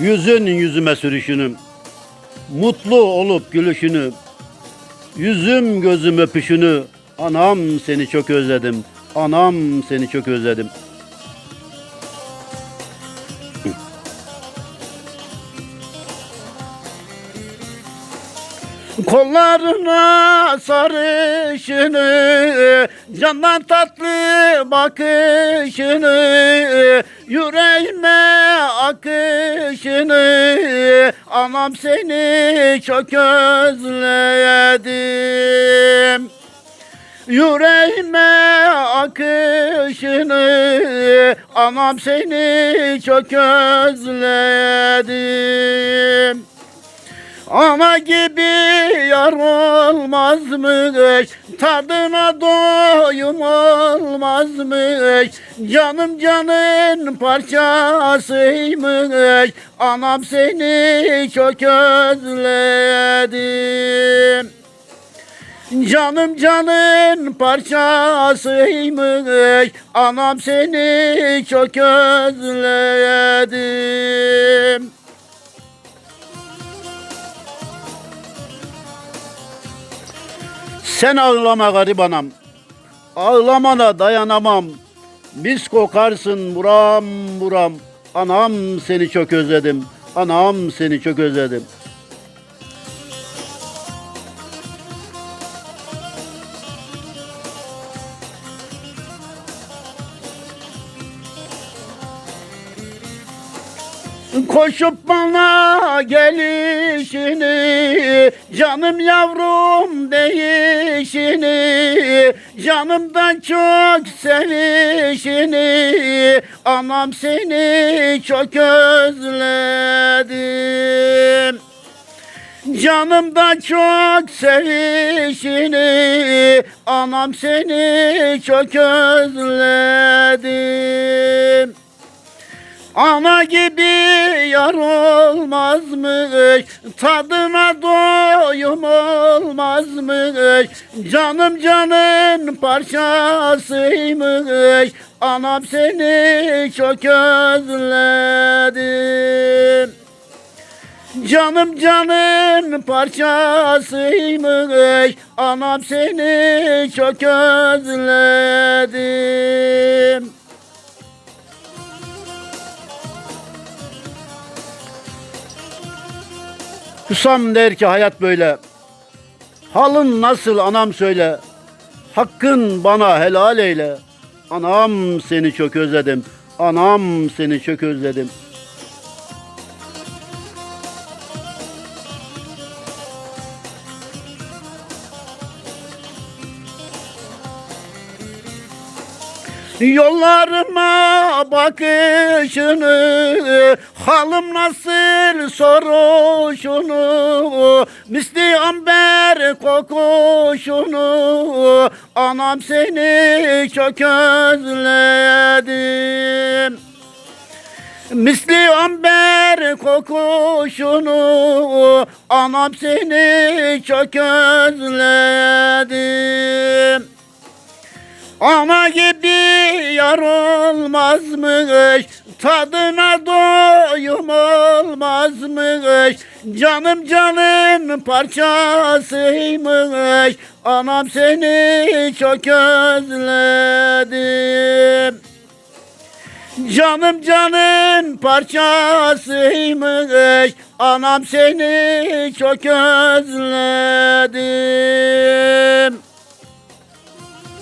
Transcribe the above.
Yüzün yüzüme sürüşünü, mutlu olup gülüşünü, yüzüm gözüm öpüşünü, anam seni çok özledim, anam seni çok özledim. Kollarına sarışını, candan tatlı bakışını, yüreğime anam seni çok özledim. Yüreğime akışını, anam seni çok özledim. Ana gibi yar olmazmış Tadına doyum olmazmış Canım canın parçasıymış Anam seni çok özledim Canım canın parçasıymış Anam seni çok özledim Sen ağlama garip anam. Ağlamana dayanamam. Biz kokarsın buram buram. Anam seni çok özledim. Anam seni çok özledim. Koşup bana gelişini Canım yavrum değişini Canımdan çok sevişini Anam seni çok özledim. Canımdan çok sevişini Anam seni çok özledim Ana gibi yar olmazmış Tadına doyum olmazmış. Canım canın parçasıymış Anam seni çok özledim Canım canın parçasıymış Anam seni çok özledim Hüsam der ki hayat böyle. Halın nasıl anam söyle. Hakkın bana helal eyle. Anam seni çok özledim. Anam seni çok özledim. Yollarıma bakışını Halım nasıl soruşunu Misli amber kokuşunu Anam seni çok özledim. Misli amber kokuşunu Anam seni çok özledim Ana gibi yar olmazmış Tadına doyum olmazmış. Canım canım parçasıymış Anam seni çok özledim Canım canın parçasıymış Anam seni çok özledim